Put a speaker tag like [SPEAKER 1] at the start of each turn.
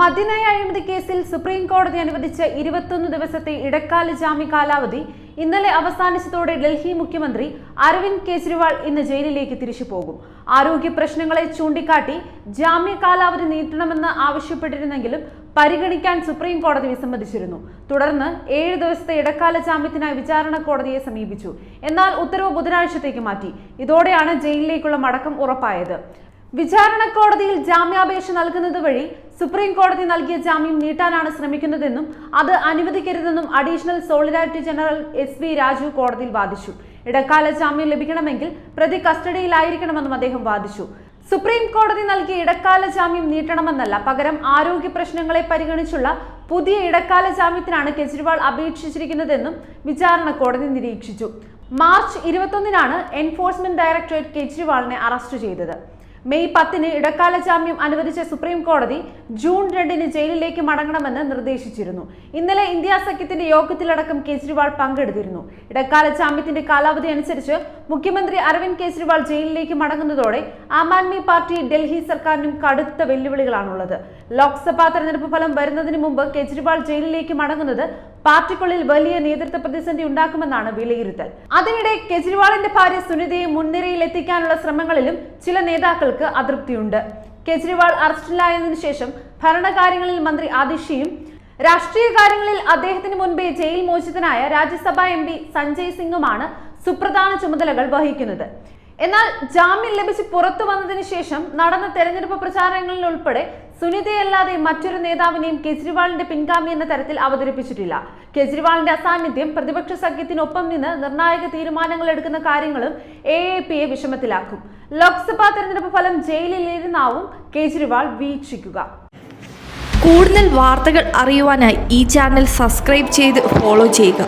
[SPEAKER 1] മദ്യനയ അഴിമതി കേസിൽ സുപ്രീം കോടതി അനുവദിച്ച ഇരുപത്തൊന്ന് ദിവസത്തെ ഇടക്കാല ജാമ്യ കാലാവധി ഇന്നലെ അവസാനിച്ചതോടെ ഡൽഹി മുഖ്യമന്ത്രി അരവിന്ദ് കെജ്രിവാൾ ഇന്ന് ജയിലിലേക്ക് തിരിച്ചു പോകും. ആരോഗ്യ പ്രശ്നങ്ങളെ ചൂണ്ടിക്കാട്ടി ജാമ്യ കാലാവധി നീട്ടണമെന്ന് ആവശ്യപ്പെട്ടിരുന്നെങ്കിലും പരിഗണിക്കാൻ സുപ്രീം കോടതി വിസമ്മതിച്ചിരുന്നു. തുടർന്ന് ഏഴ് ദിവസത്തെ ഇടക്കാല ജാമ്യത്തിനായി വിചാരണ കോടതിയെ സമീപിച്ചു. എന്നാൽ ഉത്തരവ് ബുധനാഴ്ചത്തേക്ക് മാറ്റി. ഇതോടെയാണ് ജയിലിലേക്കുള്ള മടക്കം ഉറപ്പായത്. വിചാരണ കോടതിയിൽ ജാമ്യാപേക്ഷ നൽകുന്നത് വഴി സുപ്രീം കോടതി നൽകിയ ജാമ്യം നീട്ടാനാണ് ശ്രമിക്കുന്നതെന്നും അത് അനുവദിക്കരുതെന്നും additional solicitor general S V Raju കോടതിയിൽ വാദിച്ചു. ഇടക്കാല ജാമ്യം ലഭിക്കണമെങ്കിൽ പ്രതി കസ്റ്റഡിയിലായിരിക്കണമെന്നും അദ്ദേഹം വാദിച്ചു. സുപ്രീം കോടതി നൽകിയ ഇടക്കാല ജാമ്യം നീട്ടണമെന്നല്ല പകരം ആരോഗ്യ പ്രശ്നങ്ങളെ പരിഗണിച്ചുള്ള പുതിയ ഇടക്കാല ജാമ്യത്തിനാണ് കെജ്രിവാൾ അപേക്ഷിച്ചിരിക്കുന്നതെന്നും വിചാരണ കോടതി നിരീക്ഷിച്ചു. മാർച്ച് ഇരുപത്തൊന്നിനാണ് എൻഫോഴ്സ്മെന്റ് ഡയറക്ടറേറ്റ് കെജ്രിവാളിനെ അറസ്റ്റ് ചെയ്തത്. മെയ് പത്തിന് ഇടക്കാല ജാമ്യം അനുവദിച്ച സുപ്രീം കോടതി ജൂൺ രണ്ടിന് ജയിലിലേക്ക് മടങ്ങണമെന്ന് നിർദ്ദേശിച്ചിരുന്നു. ഇന്നലെ ഇന്ത്യ സഖ്യത്തിന്റെ യോഗത്തിലടക്കം കേജ്രിവാൾ പങ്കെടുത്തിരുന്നു. ഇടക്കാല ജാമ്യത്തിന്റെ കാലാവധി അനുസരിച്ച് മുഖ്യമന്ത്രി അരവിന്ദ് കേജ്രിവാൾ ജയിലിലേക്ക് മടങ്ങുന്നതോടെ ആം ആദ്മി പാർട്ടി ഡൽഹി സർക്കാരിനും കടുത്ത വെല്ലുവിളികളാണുള്ളത്. ലോക്സഭാ തെരഞ്ഞെടുപ്പ് ഫലം വരുന്നതിന് മുമ്പ് കേജ്രിവാൾ ജയിലിലേക്ക് മടങ്ങുന്നത് പാർട്ടിക്കുള്ളിൽ വലിയ നേതൃത്വ പ്രതിസന്ധി ഉണ്ടാക്കുമെന്നാണ് വിലയിരുത്തൽ. അതിനിടെ കെജ്രിവാളിന്റെ ഭാര്യ സുനിതയെ മുൻനിരയിൽ എത്തിക്കാനുള്ള ശ്രമങ്ങളിലും ചില നേതാക്കൾക്ക് അതൃപ്തിയുണ്ട്. കെജ്രിവാൾ അറസ്റ്റിലായതിനു ശേഷം ഭരണകാര്യങ്ങളിൽ മന്ത്രി ആദിഷിയും രാഷ്ട്രീയ കാര്യങ്ങളിൽ അദ്ദേഹത്തിന് മുൻപേ ജയിൽ മോചിതനായ രാജ്യസഭാ എം സഞ്ജയ് സിംഗുമാണ് സുപ്രധാന ചുമതലകൾ വഹിക്കുന്നത്. എന്നാൽ ജാമ്യം ലഭിച്ച് പുറത്തു വന്നതിന് ശേഷം നടന്ന തെരഞ്ഞെടുപ്പ് പ്രചാരണങ്ങളിൽ ഉൾപ്പെടെ സുനിതയല്ലാതെ മറ്റൊരു നേതാവിനെയും കെജ്രിവാളിന്റെ പിൻഗാമി എന്ന തരത്തിൽ അവതരിപ്പിച്ചിട്ടില്ല. കെജ്രിവാളിന്റെ അസാന്നിധ്യം പ്രതിപക്ഷ സഖ്യത്തിനൊപ്പം നിന്ന് നിർണായക തീരുമാനങ്ങൾ എടുക്കുന്ന കാര്യങ്ങളും എ എ പിയെ വിഷമത്തിലാക്കും. ലോക്സഭാ തെരഞ്ഞെടുപ്പ് ഫലം ജയിലിലിരുന്നാവും കെജ്രിവാൾ വീക്ഷിക്കുക.
[SPEAKER 2] കൂടുതൽ വാർത്തകൾ അറിയുവാനായി ഈ ചാനൽ സബ്സ്ക്രൈബ് ചെയ്ത് ഫോളോ ചെയ്യുക.